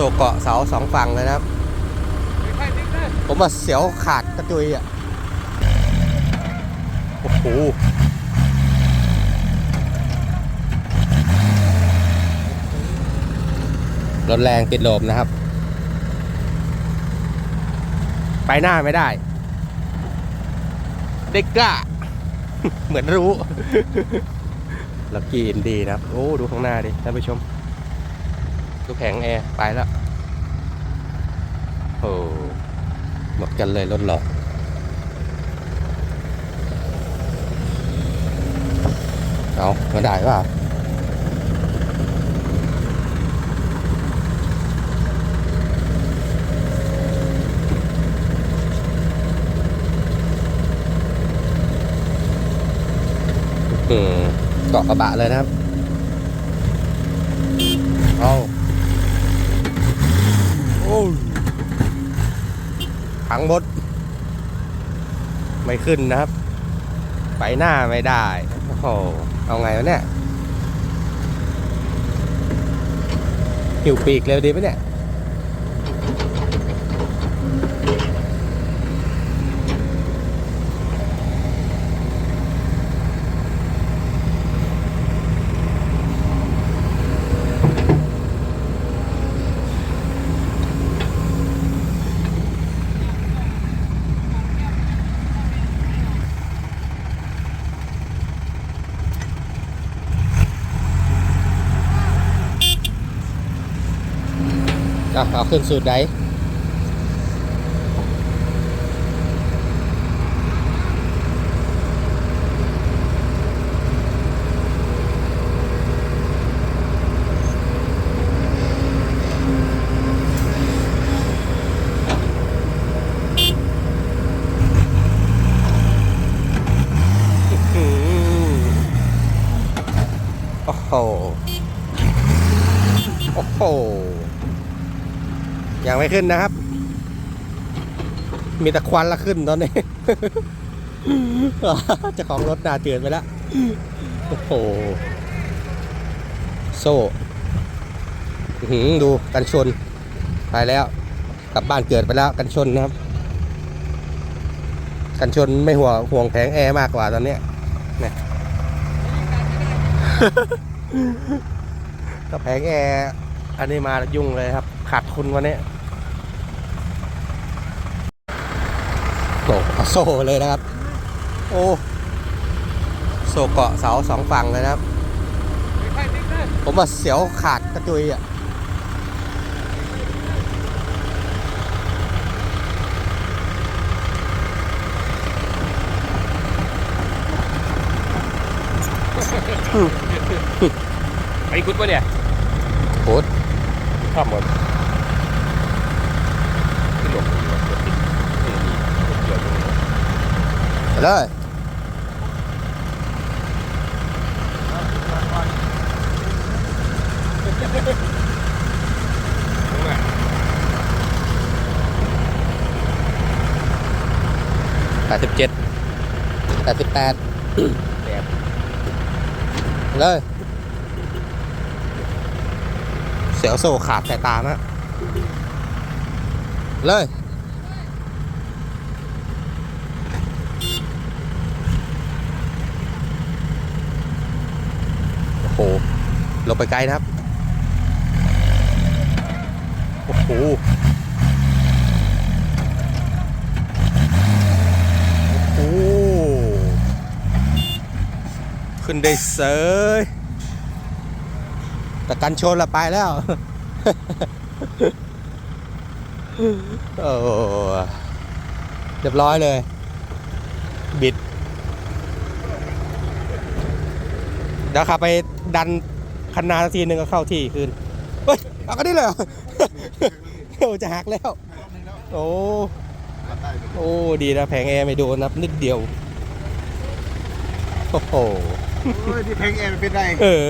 โซเกาะเสาสองฝั่งเลยนะครับ ผมว่าเสียวขาดกระจุยอะ โอ้โหรถแรงติดลมนะครับ ไปหน้าไม่ได้ เด็กกะเหมือนรู้ ลักกี้อินดีนะครับ โอ้ ดูข้างหน้าดิ ท่านผู้ชม ดูแผงแอร์ ไปแล้ว โอ้หมดกันเลยรถหลอกเอามาได้ป่ะเกาะกระบะเลยนะครับ เอา พังบดไม่ขึ้นนะครับ ไปหน้าไม่ได้ โอ้โห เอาไงวะเนี่ยหิวปีกเลยดีไหมเนี่ย อะเอาขึ้นสูตรไหนอืมโอ้โห โอ้โห ยังไม่ขึ้นนะครับ มีแต่ควันละขึ้นตอนนี้จ้าของรถนาเตือนไปแล้วโอ้โห โซ่หืดูกันชน ไปแล้ว กลับบ้านเกิดไปแล้วกันชนนะครับ กันชนไม่ห่วงห่วงแผงแอร์มากกว่าตอนนี้นี่ก็แผงแอร์อันนี้มายุ่งเลยครับ ขาดทุนวันนี้โอ้เอาโซ่เลยนะครับ โอ้โซ่เกาะเสาสองฝั่งเลยนะครับ ผมว่าเสียวขาดกระจุยอะไอ้กุดปะเนี่ยโคตรชอบหมดขึ้นลงเกี่ยวตรงนี้ ไปเลยแปดสิบเจ็ดแปดสิบแปดเลย เสียวโซ่ขาดสายตามะเลย โอ้โหลงไปไกลนะครับ โอ้โหโอ้โหขึ้นได้เสยแต่กันชนละไปแล้ว โอ้เรียบร้อยเลย บิด เดี๋ยวขับไปดันคันนาสักทีหนึ่งก็เข้าที่คืนเฮ้ยเอากันนี่เลยเหรอโอ้จะหักแล้ว โอ้โอ้ดีนะแผงแอร์ไม่โดนนะนิดเดียวโอ้โหโอ้ยที่เพลงเอ็นเป็นไรเออ